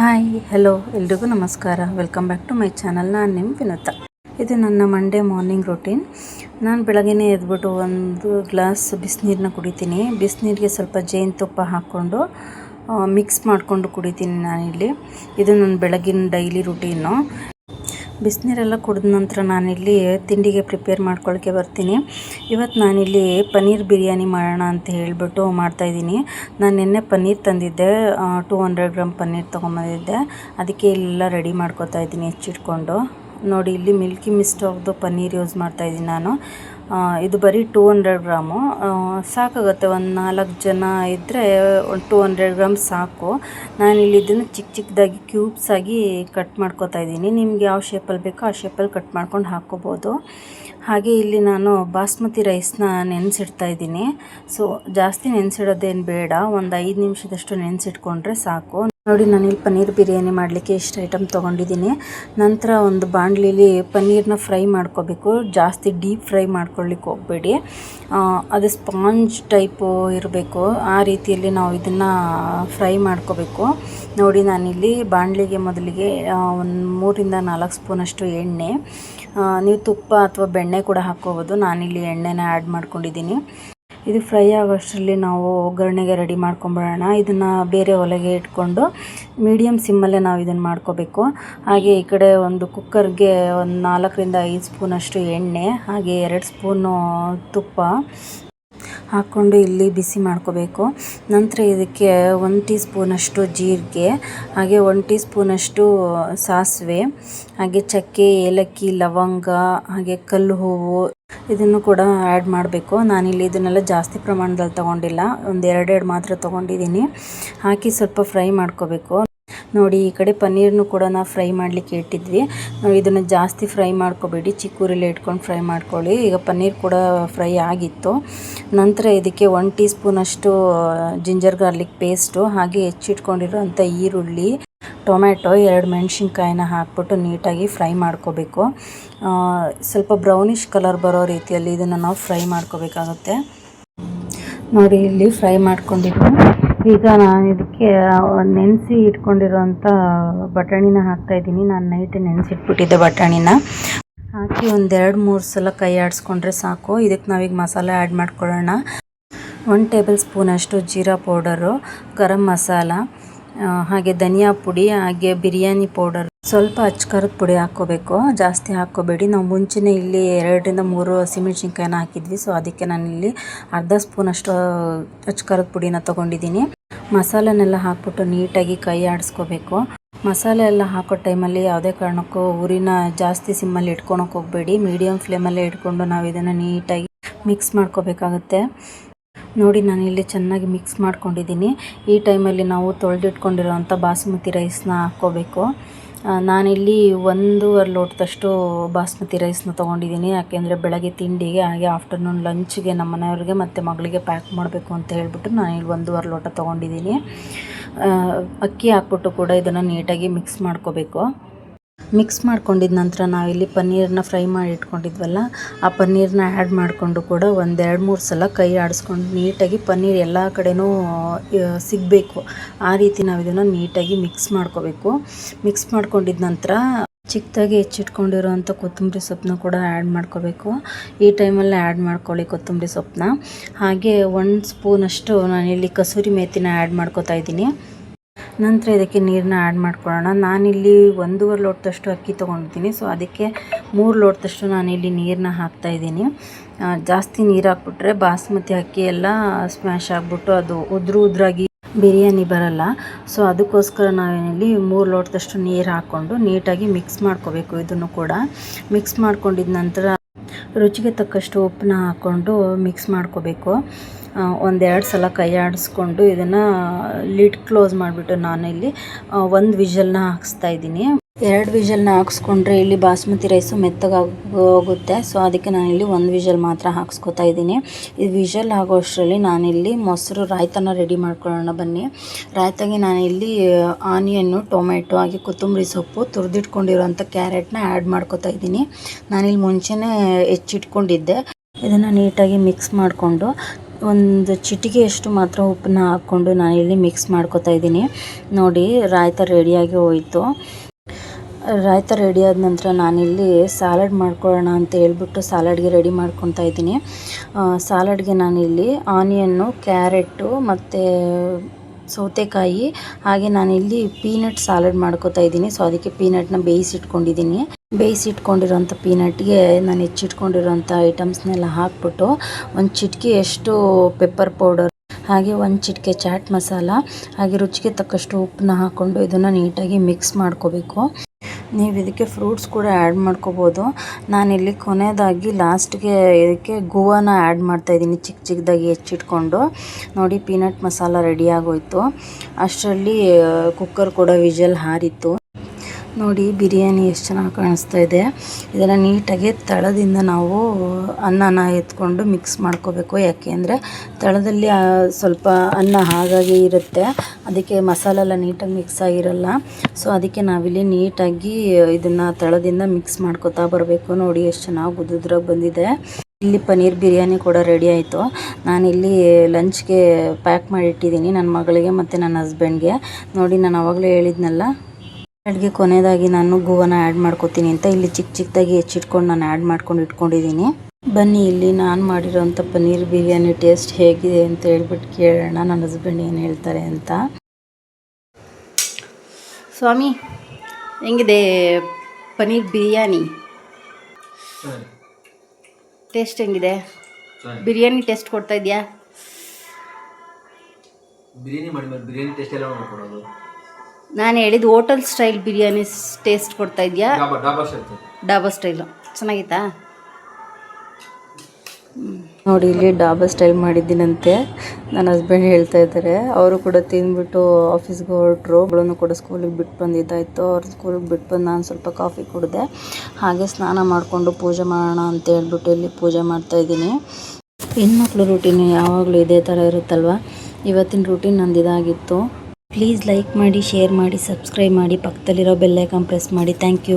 Hi hello ಎಲ್ರಿಗೂ ನಮಸ್ಕಾರ. Welcome back to my channel ನಾನು ನಿಮ್ಮ ವಿನತ. ಇದು ನನ್ನ ಮಂಡೇ ಮಾರ್ನಿಂಗ್ ರೊಟೀನ್ ನಾನು ಬೆಳಗ್ಗೆ ಎದ್ಬಿಟ್ಟು ಒಂದು ಗ್ಲಾಸ್ ಬಿಸಿನೀರನ್ನ ಕುಡಿತೀನಿ. ಬಿಸಿನೀರಿಗೆ ಸ್ವಲ್ಪ ಜೇನುತುಪ್ಪ ಹಾಕ್ಕೊಂಡು ಮಿಕ್ಸ್ ಮಾಡಿಕೊಂಡು ಕುಡಿತೀನಿ ನಾನಿಲ್ಲಿ. ಇದು ನನ್ನ ಬೆಳಗಿನ ಡೈಲಿ ರುಟೀನು ಬಿಸಿನೀರೆಲ್ಲ ಕುಡಿದ ನಂತರ ನಾನಿಲ್ಲಿ ತಿಂಡಿಗೆ ಪ್ರಿಪೇರ್ ಮಾಡ್ಕೊಳ್ಳೋಕ್ಕೆ ಬರ್ತೀನಿ. ಇವತ್ತು ನಾನಿಲ್ಲಿ ಪನ್ನೀರ್ ಬಿರಿಯಾನಿ ಮಾಡೋಣ ಅಂತ ಹೇಳಿಬಿಟ್ಟು ಮಾಡ್ತಾಯಿದ್ದೀನಿ ನಾನು ನಿನ್ನೆ ಪನ್ನೀರ್ ತಂದಿದ್ದೆ ಟೂ ಹಂಡ್ರೆಡ್ ಗ್ರಾಮ್ ಪನ್ನೀರ್ ತೊಗೊಂಬಂದಿದ್ದೆ. ಅದಕ್ಕೆ ಎಲ್ಲ ರೆಡಿ ಮಾಡ್ಕೊತಾ ಇದ್ದೀನಿ, ಹೆಚ್ಚಿಟ್ಕೊಂಡು. ನೋಡಿ, ಇಲ್ಲಿ ಮಿಲ್ಕಿ ಮಿಸ್ಟ್ ಅವ್ರದ್ದು ಪನ್ನೀರ್ ಯೂಸ್ ಮಾಡ್ತಾಯಿದ್ದೀನಿ ನಾನು. ಇದು ಬರೀ ಟೂ ಹಂಡ್ರೆಡ್ ಗ್ರಾಮು. ಸಾಕಾಗುತ್ತೆ ಒಂದು ನಾಲ್ಕು ಜನ ಇದ್ದರೆ ಒಂದು ಟೂ ಹಂಡ್ರೆಡ್ ಗ್ರಾಮ್ ಸಾಕು. ನಾನಿಲ್ಲಿ ಇದನ್ನು ಚಿಕ್ಕ ಚಿಕ್ಕದಾಗಿ ಕ್ಯೂಬ್ಸ್ ಆಗಿ ಕಟ್ ಮಾಡ್ಕೊತಾ ಇದ್ದೀನಿ. ನಿಮ್ಗೆ ಯಾವ ಶೇಪಲ್ಲಿ ಬೇಕೋ ಆ ಶೇಪಲ್ಲಿ ಕಟ್ ಮಾಡ್ಕೊಂಡು ಹಾಕ್ಕೋಬೋದು ಹಾಗೆ ಇಲ್ಲಿ ನಾನು ಬಾಸ್ಮತಿ ರೈಸ್ನ ನೆನೆಸಿಡ್ತಾ ಇದ್ದೀನಿ. ಸೊ ಜಾಸ್ತಿ ನೆನೆಸಿಡೋದೇನು ಬೇಡ. ಒಂದು ಐದು ನಿಮಿಷದಷ್ಟು ನೆನೆಸಿಟ್ಕೊಂಡ್ರೆ ಸಾಕು. ನೋಡಿ, ನಾನಿಲ್ಲಿ ಪನ್ನೀರ್ ಬಿರಿಯಾನಿ ಮಾಡಲಿಕ್ಕೆ ಇಷ್ಟು ಐಟಮ್ ತೊಗೊಂಡಿದ್ದೀನಿ. ನಂತರ ಒಂದು ಬಾಣಲಿಲಿ ಪನ್ನೀರ್ನ ಫ್ರೈ ಮಾಡ್ಕೋಬೇಕು. ಜಾಸ್ತಿ ಡೀಪ್ ಫ್ರೈ ಮಾಡ್ಕೊಳ್ಳಿಕ್ಕೆ ಹೋಗಬೇಡಿ. ಅದು ಸ್ಪಾಂಜ್ ಟೈಪು ಇರಬೇಕು. ಆ ರೀತಿಯಲ್ಲಿ ನಾವು ಇದನ್ನು ಫ್ರೈ ಮಾಡ್ಕೋಬೇಕು. ನೋಡಿ, ನಾನಿಲ್ಲಿ ಬಾಣಲಿಗೆ ಮೊದಲಿಗೆ ಒಂದು ಮೂರಿಂದ ನಾಲ್ಕು ಸ್ಪೂನಷ್ಟು ಎಣ್ಣೆ. ನೀವು ತುಪ್ಪ ಅಥವಾ ಬೆಣ್ಣೆ ಕೂಡ ಹಾಕ್ಕೋಬೋದು. ನಾನಿಲ್ಲಿ ಎಣ್ಣೆನ ಆ್ಯಡ್ ಮಾಡ್ಕೊಂಡಿದ್ದೀನಿ. ಇದು ಫ್ರೈ ಆಗೋಷ್ಟರಲ್ಲಿ ನಾವು ಒಗ್ಗರಣೆಗೆ ರೆಡಿ ಮಾಡ್ಕೊಂಬಿಡೋಣ. ಇದನ್ನು ಬೇರೆ ಒಲೆಗೆ ಇಟ್ಕೊಂಡು ಮೀಡಿಯಮ್ ಸಿಮ್ಮಲ್ಲೇ ನಾವು ಇದನ್ನು ಮಾಡ್ಕೋಬೇಕು. ಹಾಗೆ ಈ ಕಡೆ ಒಂದು ಕುಕ್ಕರ್ಗೆ ಒಂದು ನಾಲ್ಕರಿಂದ ಐದು ಸ್ಪೂನಷ್ಟು ಎಣ್ಣೆ, ಹಾಗೆ ಎರಡು ಸ್ಪೂನು ತುಪ್ಪ ಹಾಕ್ಕೊಂಡು ಇಲ್ಲಿ ಬಿಸಿ ಮಾಡ್ಕೋಬೇಕು. ನಂತರ ಇದಕ್ಕೆ ಒಂದು ಟೀ ಸ್ಪೂನಷ್ಟು ಜೀರಿಗೆ, ಹಾಗೆ ಒಂದು ಟೀ ಸ್ಪೂನಷ್ಟು ಸಾಸಿವೆ, ಹಾಗೆ ಚಕ್ಕೆ, ಏಲಕ್ಕಿ, ಲವಂಗ, ಹಾಗೆ ಕಲ್ಲು ಹೂವು ಇದನ್ನು ಕೂಡ ಆ್ಯಡ್ ಮಾಡಬೇಕು. ನಾನಿಲ್ಲಿ ಇದನ್ನೆಲ್ಲ ಜಾಸ್ತಿ ಪ್ರಮಾಣದಲ್ಲಿ ತೊಗೊಂಡಿಲ್ಲ. ಒಂದು ಎರಡೆರಡು ಮಾತ್ರ ತೊಗೊಂಡಿದ್ದೀನಿ. ಹಾಕಿ ಸ್ವಲ್ಪ ಫ್ರೈ ಮಾಡ್ಕೋಬೇಕು. ನೋಡಿ, ಈ ಕಡೆ ಪನ್ನೀರ್ನು ಕೂಡ ನಾವು ಫ್ರೈ ಮಾಡಲಿಕ್ಕೆ ಇಟ್ಟಿದ್ವಿ. ಇದನ್ನು ಜಾಸ್ತಿ ಫ್ರೈ ಮಾಡ್ಕೋಬೇಡಿ. ಚಿಕ್ಕ ಉರಿಲಿ ಇಟ್ಕೊಂಡು ಫ್ರೈ ಮಾಡ್ಕೊಳ್ಳಿ. ಈಗ ಪನ್ನೀರ್ ಕೂಡ ಫ್ರೈ ಆಗಿತ್ತು. ನಂತರ ಇದಕ್ಕೆ ಒನ್ ಟೀ ಸ್ಪೂನಷ್ಟು ಜಿಂಜರ್ ಗಾರ್ಲಿಕ್ ಪೇಸ್ಟು, ಹಾಗೆ ಹೆಚ್ಚಿಟ್ಕೊಂಡಿರೋಂಥ ಈರುಳ್ಳಿ, ಟೊಮ್ಯಾಟೊ, ಎರಡು ಮೆಣಸಿನ್ಕಾಯಿನ ಹಾಕ್ಬಿಟ್ಟು ನೀಟಾಗಿ ಫ್ರೈ ಮಾಡ್ಕೋಬೇಕು. ಸ್ವಲ್ಪ ಬ್ರೌನಿಷ್ ಕಲರ್ ಬರೋ ರೀತಿಯಲ್ಲಿ ಇದನ್ನು ನಾವು ಫ್ರೈ ಮಾಡ್ಕೋಬೇಕಾಗುತ್ತೆ. ನೋಡಿ, ಇಲ್ಲಿ ಫ್ರೈ ಮಾಡ್ಕೊಂಡಿದ್ದು ಈಗ ನಾನು ಇದಕ್ಕೆ ನೆನೆಸಿ ಇಟ್ಕೊಂಡಿರೋಂಥ ಬಟಾಣಿನ ಹಾಕ್ತಾ ಇದ್ದೀನಿ. ನಾನು ನೈಟ್ ನೆನೆಸಿಟ್ಬಿಟ್ಟಿದ್ದೆ ಬಟಾಣಿನ. ಹಾಕಿ ಒಂದೆರಡು ಮೂರು ಸಲ ಕೈ ಆಡಿಸ್ಕೊಂಡ್ರೆ ಸಾಕು. ಇದಕ್ಕೆ ನಾವೀಗ ಮಸಾಲೆ ಆ್ಯಡ್ ಮಾಡ್ಕೊಳ್ಳೋಣ. ಒನ್ ಟೇಬಲ್ ಸ್ಪೂನಷ್ಟು ಜೀರಾ ಪೌಡರು ಗರಂ ಮಸಾಲ ಹಾಗೆ ಧನಿಯಾ ಪುಡಿ, ಹಾಗೆ ಬಿರಿಯಾನಿ ಪೌಡರ್ ಸ್ವಲ್ಪ ಅಚ್ಕಾರದ ಪುಡಿ ಹಾಕ್ಕೋಬೇಕು. ಜಾಸ್ತಿ ಹಾಕ್ಕೋಬೇಡಿ. ನಾವು ಮುಂಚೆನೇ ಇಲ್ಲಿ ಎರಡರಿಂದ ಮೂರು ಹಸಿಮೆಣ್ಸಿನ್ಕಾಯಿನ ಹಾಕಿದ್ವಿ. ಸೊ ಅದಕ್ಕೆ ನಾನಿಲ್ಲಿ ಅರ್ಧ ಸ್ಪೂನಷ್ಟು ಅಚ್ಕಾರದ ಪುಡಿನ ತೊಗೊಂಡಿದ್ದೀನಿ. ಮಸಾಲೆನೆಲ್ಲ ಹಾಕ್ಬಿಟ್ಟು ನೀಟಾಗಿ ಕೈ ಆಡಿಸ್ಕೋಬೇಕು. ಮಸಾಲೆ ಎಲ್ಲ ಹಾಕೋ ಟೈಮಲ್ಲಿ ಯಾವುದೇ ಕಾರಣಕ್ಕೂ ಉರಿನ ಜಾಸ್ತಿ ಸಿಮ್ಮಲ್ಲಿ ಇಟ್ಕೊಳಕ್ಕೆ ಹೋಗಬೇಡಿ. ಮೀಡಿಯಮ್ ಫ್ಲೇಮಲ್ಲೇ ಇಟ್ಕೊಂಡು ನಾವು ಇದನ್ನು ನೀಟಾಗಿ ಮಿಕ್ಸ್ ಮಾಡ್ಕೋಬೇಕಾಗುತ್ತೆ. ನೋಡಿ, ನಾನು ಇಲ್ಲಿ ಚೆನ್ನಾಗಿ ಮಿಕ್ಸ್ ಮಾಡ್ಕೊಂಡಿದ್ದೀನಿ. ಈ ಟೈಮಲ್ಲಿ ನಾವು ತೊಳೆದಿಟ್ಕೊಂಡಿರೋವಂಥ ಬಾಸುಮತಿ ರೈಸ್ನ ಹಾಕ್ಕೋಬೇಕು. ನಾನಿಲ್ಲಿ ಒಂದೂವರೆ ಲೋಟದಷ್ಟು ಬಾಸ್ಮತಿ ರೈಸ್ನ ತೊಗೊಂಡಿದ್ದೀನಿ. ಯಾಕೆಂದರೆ ಬೆಳಗ್ಗೆ ತಿಂಡಿಗೆ, ಹಾಗೆ ಆಫ್ಟರ್ನೂನ್ ಲಂಚ್ಗೆ ನಮ್ಮ ಮನೆಯವ್ರಿಗೆ ಮತ್ತು ಮಗಳಿಗೆ ಪ್ಯಾಕ್ ಮಾಡಬೇಕು ಅಂತ ಹೇಳಿಬಿಟ್ಟು ನಾನು ಇಲ್ಲಿ ಒಂದೂವರೆ ಲೋಟ ತೊಗೊಂಡಿದ್ದೀನಿ. ಅಕ್ಕಿ ಹಾಕ್ಬಿಟ್ಟು ಕೂಡ ಇದನ್ನು ನೀಟಾಗಿ ಮಿಕ್ಸ್ ಮಾಡ್ಕೋಬೇಕು. ಮಿಕ್ಸ್ ಮಾಡ್ಕೊಂಡಿದ ನಂತರ ನಾವಿಲ್ಲಿ ಪನ್ನೀರನ್ನ ಫ್ರೈ ಮಾಡಿ ಇಟ್ಕೊಂಡಿದ್ವಲ್ಲ, ಆ ಪನ್ನೀರನ್ನ ಆ್ಯಡ್ ಮಾಡಿಕೊಂಡು ಕೂಡ ಒಂದೆರಡು ಮೂರು ಸಲ ಕೈ ಆಡಿಸ್ಕೊಂಡು ನೀಟಾಗಿ ಪನ್ನೀರ್ ಎಲ್ಲ ಕಡೆನೂ ಸಿಗಬೇಕು. ಆ ರೀತಿ ನಾವು ಇದನ್ನು ನೀಟಾಗಿ ಮಿಕ್ಸ್ ಮಾಡ್ಕೋಬೇಕು. ಮಿಕ್ಸ್ ಮಾಡ್ಕೊಂಡಿದ ನಂತರ ಚಿಕ್ಕದಾಗಿ ಹೆಚ್ಚಿಟ್ಕೊಂಡಿರೋವಂಥ ಕೊತ್ತಂಬರಿ ಸೊಪ್ಪನ್ನ ಕೂಡ ಆ್ಯಡ್ ಮಾಡ್ಕೋಬೇಕು. ಈ ಟೈಮಲ್ಲಿ ಆ್ಯಡ್ ಮಾಡ್ಕೊಳ್ಳಿ ಕೊತ್ತಂಬರಿ ಸೊಪ್ಪನ್ನ ಹಾಗೆ ಒಂದು ಸ್ಪೂನಷ್ಟು ನಾನಿಲ್ಲಿ ಕಸೂರಿ ಮೇಥಿನ ಆ್ಯಡ್ ಮಾಡ್ಕೋತಾ ಇದ್ದೀನಿ. ನಂತರ ಇದಕ್ಕೆ ನೀರನ್ನ ಆ್ಯಡ್ ಮಾಡ್ಕೊಳ್ಳೋಣ. ನಾನಿಲ್ಲಿ ಒಂದೂವರೆ ಲೋಟದಷ್ಟು ಅಕ್ಕಿ ತೊಗೊಂಡಿದ್ದೀನಿ. ಸೊ ಅದಕ್ಕೆ ಮೂರು ಲೋಟದಷ್ಟು ನಾನಿಲ್ಲಿ ನೀರನ್ನ ಹಾಕ್ತಾ ಇದ್ದೀನಿ. ಜಾಸ್ತಿ ನೀರು ಹಾಕ್ಬಿಟ್ರೆ ಬಾಸ್ಮತಿ ಅಕ್ಕಿ ಎಲ್ಲ ಸ್ಮ್ಯಾಶ್ ಆಗಿಬಿಟ್ಟು ಅದು ಉದ್ರು ಉದ್ರಾಗಿ ಬಿರಿಯಾನಿ ಬರಲ್ಲ. ಸೊ ಅದಕ್ಕೋಸ್ಕರ ನಾವೇನಿಲ್ಲಿ ಮೂರು ಲೋಟದಷ್ಟು ನೀರು ಹಾಕ್ಕೊಂಡು ನೀಟಾಗಿ ಮಿಕ್ಸ್ ಮಾಡ್ಕೋಬೇಕು ಇದನ್ನು ಕೂಡ. ಮಿಕ್ಸ್ ಮಾಡ್ಕೊಂಡಿದ ನಂತರ ರುಚಿಗೆ ತಕ್ಕಷ್ಟು ಉಪ್ಪನ್ನ ಹಾಕ್ಕೊಂಡು ಮಿಕ್ಸ್ ಮಾಡ್ಕೋಬೇಕು. ಒಂದೆರಡು ಸಲ ಕೈ ಆಡಿಸ್ಕೊಂಡು ಇದನ್ನು ಲಿಡ್ ಕ್ಲೋಸ್ ಮಾಡಿಬಿಟ್ಟು ಇಲ್ಲಿ ಒಂದು ವಿಷಲ್ನ ಹಾಕಿಸ್ತಾ ಇದ್ದೀನಿ. ಎರಡು ವಿಷಲ್ನ ಹಾಕ್ಸ್ಕೊಂಡ್ರೆ ಇಲ್ಲಿ ಬಾಸ್ಮತಿ ರೈಸು ಹೋಗುತ್ತೆ ಸೊ, ಅದಕ್ಕೆ ನಾನಿಲ್ಲಿ ಒಂದು ವಿಷಲ್ ಮಾತ್ರ ಹಾಕ್ಸ್ಕೊತಾ ಇದ್ದೀನಿ. ಈ ವಿಷಲ್ ಆಗೋಷ್ಟರಲ್ಲಿ ನಾನಿಲ್ಲಿ ಮೊಸರು ರಾಯ್ತನ ರೆಡಿ ಮಾಡ್ಕೊಳ್ಳೋಣ ಬನ್ನಿ. ರಾಯ್ತಾಗೆ ನಾನಿಲ್ಲಿ ಆನಿಯನ್ನು ಟೊಮೆಟೊ ಹಾಗೆ ಕೊತ್ತಂಬರಿ ಸೊಪ್ಪು ತುರಿದಿಟ್ಕೊಂಡಿರೋಂಥ ಕ್ಯಾರೆಟ್ನ ಆ್ಯಡ್ ಮಾಡ್ಕೊತಾ ಇದ್ದೀನಿ. ನಾನಿಲ್ಲಿ ಮುಂಚೆನೇ ಹೆಚ್ಚಿಟ್ಕೊಂಡಿದ್ದೆ. ಇದನ್ನು ನೀಟಾಗಿ ಮಿಕ್ಸ್ ಮಾಡಿಕೊಂಡು ಒಂದು ಚಿಟಿಕೆಯಷ್ಟು ಮಾತ್ರ ಉಪ್ಪನ್ನ ಹಾಕ್ಕೊಂಡು ನಾನಿಲ್ಲಿ ಮಿಕ್ಸ್ ಮಾಡ್ಕೊತಾ ಇದ್ದೀನಿ. ನೋಡಿ, ರಾಯ್ತ ರೆಡಿಯಾಗಿ ಹೋಯಿತು. ರಾಯ್ತ ರೆಡಿ ಆದ ನಂತರ ನಾನಿಲ್ಲಿ ಸ್ಯಾಲಡ್ ಮಾಡ್ಕೊಳ್ಳೋಣ ಅಂತ ಹೇಳ್ಬಿಟ್ಟು ಸ್ಯಾಲಡ್ಗೆ ರೆಡಿ ಮಾಡ್ಕೊತಾ ಇದ್ದೀನಿ. ಸ್ಯಾಲಡ್ಗೆ ನಾನಿಲ್ಲಿ ಆನಿಯನ್ನು ಕ್ಯಾರೆಟು ಮತ್ತು ಸೌತೆಕಾಯಿ, ಹಾಗೆ ನಾನಿಲ್ಲಿ ಪೀನಟ್ ಸ್ಯಾಲಡ್ ಮಾಡ್ಕೋತಾ ಇದ್ದೀನಿ. ಸೊ ಅದಕ್ಕೆ ಪೀನಟ್ನ ಬೇಯಿಸಿಟ್ಕೊಂಡಿದ್ದೀನಿ. ಬೇಯಿಸಿಟ್ಕೊಂಡಿರೋಂಥ ಪೀನಟ್ಗೆ ನಾನು ಹೆಚ್ಚಿಟ್ಕೊಂಡಿರೋಂಥ ಐಟಮ್ಸ್ನೆಲ್ಲ ಹಾಕ್ಬಿಟ್ಟು ಒಂದು ಚಿಟಿಕೆಯಷ್ಟು ಪೆಪ್ಪರ್ ಪೌಡರ್, ಹಾಗೆ ಒಂದು ಚಿಟಿಕೆ ಚಾಟ್ ಮಸಾಲ, ಹಾಗೆ ರುಚಿಗೆ ತಕ್ಕಷ್ಟು ಉಪ್ಪನ್ನ ಹಾಕ್ಕೊಂಡು ಇದನ್ನು ನೀಟಾಗಿ ಮಿಕ್ಸ್ ಮಾಡ್ಕೋಬೇಕು. ನೀವು ಇದಕ್ಕೆ ಫ್ರೂಟ್ಸ್ ಕೂಡ ಆ್ಯಡ್ ಮಾಡ್ಕೋಬೋದು. ನಾನಿಲ್ಲಿ ಕೊನೆಯದಾಗಿ ಲಾಸ್ಟ್ಗೆ ಇದಕ್ಕೆ ಗೋವಾನ ಆ್ಯಡ್ ಮಾಡ್ತಾಯಿದ್ದೀನಿ ಚಿಕ್ಕ ಚಿಕ್ಕದಾಗಿ ಹೆಚ್ಚಿಟ್ಕೊಂಡು. ನೋಡಿ, ಪೀನಟ್ ಮಸಾಲ ರೆಡಿ ಆಗೋಯ್ತು. ಅಷ್ಟರಲ್ಲಿ ಕುಕ್ಕರ್ ಕೂಡ ವಿಜಲ್ ಹಾರಿತ್ತು. ನೋಡಿ ಬಿರಿಯಾನಿ ಎಷ್ಟು ಚೆನ್ನಾಗಿ ಕಾಣಿಸ್ತಾ ಇದೆ. ಇದನ್ನು ನೀಟಾಗಿ ತಳದಿಂದ ನಾವು ಅನ್ನನ ಎತ್ಕೊಂಡು ಮಿಕ್ಸ್ ಮಾಡ್ಕೋಬೇಕು. ಯಾಕೆ ಅಂದರೆ ತಳದಲ್ಲಿ ಸ್ವಲ್ಪ ಅನ್ನ ಹಾಗಾಗಿ ಇರುತ್ತೆ. ಅದಕ್ಕೆ ಮಸಾಲೆ ಎಲ್ಲ ನೀಟಾಗಿ ಮಿಕ್ಸ್ ಆಗಿರಲ್ಲ. ಸೊ ಅದಕ್ಕೆ ನಾವಿಲ್ಲಿ ನೀಟಾಗಿ ಇದನ್ನು ತಳದಿಂದ ಮಿಕ್ಸ್ ಮಾಡ್ಕೋತಾ ಬರಬೇಕು. ನೋಡಿ ಎಷ್ಟು ಚೆನ್ನಾಗಿ ಉದುದ್ರಾಗಿ ಬಂದಿದೆ. ಇಲ್ಲಿ ಪನ್ನೀರ್ ಬಿರಿಯಾನಿ ಕೂಡ ರೆಡಿ ಆಯಿತು. ನಾನಿಲ್ಲಿ ಲಂಚ್ಗೆ ಪ್ಯಾಕ್ ಮಾಡಿಟ್ಟಿದ್ದೀನಿ. ನನ್ನ ಮಗಳಿಗೆ ಮತ್ತು ನನ್ನ ಹಸ್ಬೆಂಡ್ಗೆ ನೋಡಿ, ನಾನು ಆವಾಗಲೇ ಹೇಳಿದ್ನಲ್ಲ ಅಡುಗೆ ಕೊನೆಯದಾಗಿ ನಾನು ಗೋವನ ಆ್ಯಡ್ ಮಾಡ್ಕೊತೀನಿ ಅಂತ ಇಲ್ಲಿ ಚಿಕ್ಕ ಚಿಕ್ಕದಾಗಿ ಹೆಚ್ಚಿಟ್ಕೊಂಡು ನಾನು ಆ್ಯಡ್ ಮಾಡ್ಕೊಂಡು ಇಟ್ಕೊಂಡಿದ್ದೀನಿ. ಬನ್ನಿ ಇಲ್ಲಿ ನಾನು ಮಾಡಿರೋಂಥ ಪನ್ನೀರ್ ಬಿರಿಯಾನಿ ಟೇಸ್ಟ್ ಹೇಗಿದೆ ಅಂತ ಹೇಳ್ಬಿಟ್ಟು ಕೇಳೋಣ ನನ್ನ ಹಸ್ಬೆಂಡ್ ಏನು ಹೇಳ್ತಾರೆ ಅಂತ. ಸ್ವಾಮಿ ಹೆಂಗಿದೆ ಪನ್ನೀರ್ ಬಿರಿಯಾನಿ? ಟೇಸ್ಟ್ ಹೆಂಗಿದೆ? ಬಿರಿಯಾನಿ ಟೇಸ್ಟ್ ಕೊಡ್ತಾ ಇದೆಯಾ? ಬಿರಿಯಾನಿ ಮಾಡಿ ಬಿರಿಯಾನಿ ಟೇಸ್ಟ್ ಎಲ್ಲ ಮಾಡ್ಕೊಡೋದು. ನಾನು ಹೇಳಿದ ಹೋಟೆಲ್ ಸ್ಟೈಲ್ ಬಿರಿಯಾನಿ ಟೇಸ್ಟ್ ಕೊಡ್ತಾ ಇದೆಯಾ? ಡಾಬಾ ಸ್ಟೈಲು ಚೆನ್ನಾಗಿತ್ತಾ? ನೋಡಿ ಇಲ್ಲಿ ಡಾಬಾ ಸ್ಟೈಲ್ ಮಾಡಿದ್ದೀನಂತೆ. ನನ್ನ ಹಸ್ಬೆಂಡ್ ಹೇಳ್ತಾ ಇದ್ದಾರೆ ಅವರು ಕೂಡ ತಿಂದ್ಬಿಟ್ಟು ಆಫೀಸ್ಗೆ ಹೊರಟ್ರು. ಅವಳನ್ನು ಕೂಡ ಸ್ಕೂಲಿಗೆ ಬಿಟ್ಟು ಬಂದಿದ್ದಾಯಿತು. ಅವ್ರ ಸ್ಕೂಲಿಗೆ ಬಿಟ್ಟು ಬಂದು ನಾನು ಸ್ವಲ್ಪ ಕಾಫಿ ಕುಡಿದೆ. ಹಾಗೆ ಸ್ನಾನ ಮಾಡಿಕೊಂಡು ಪೂಜೆ ಮಾಡೋಣ ಅಂತ ಹೇಳ್ಬಿಟ್ಟು ಇಲ್ಲಿ ಪೂಜೆ ಮಾಡ್ತಾ ಇದ್ದೀನಿ. ಹೆಣ್ಮಕ್ಳು ರೂಟೀನ್ ಯಾವಾಗಲೂ ಇದೇ ಥರ ಇರುತ್ತಲ್ವ? ಇವತ್ತಿನ ರೂಟೀನ್ ನಂದು ಇದಾಗಿತ್ತು ಪ್ಲೀಸ್ ಲೈಕ್ ಮಾಡಿ ಶೇರ್ ಮಾಡಿ ಸಬ್ಸ್ಕ್ರೈಬ್ ಮಾಡಿ ಪಕ್ಕದಲ್ಲಿರೋ ಬೆಲ್ಲೈಕನ್ ಪ್ರೆಸ್ ಮಾಡಿ. Thank you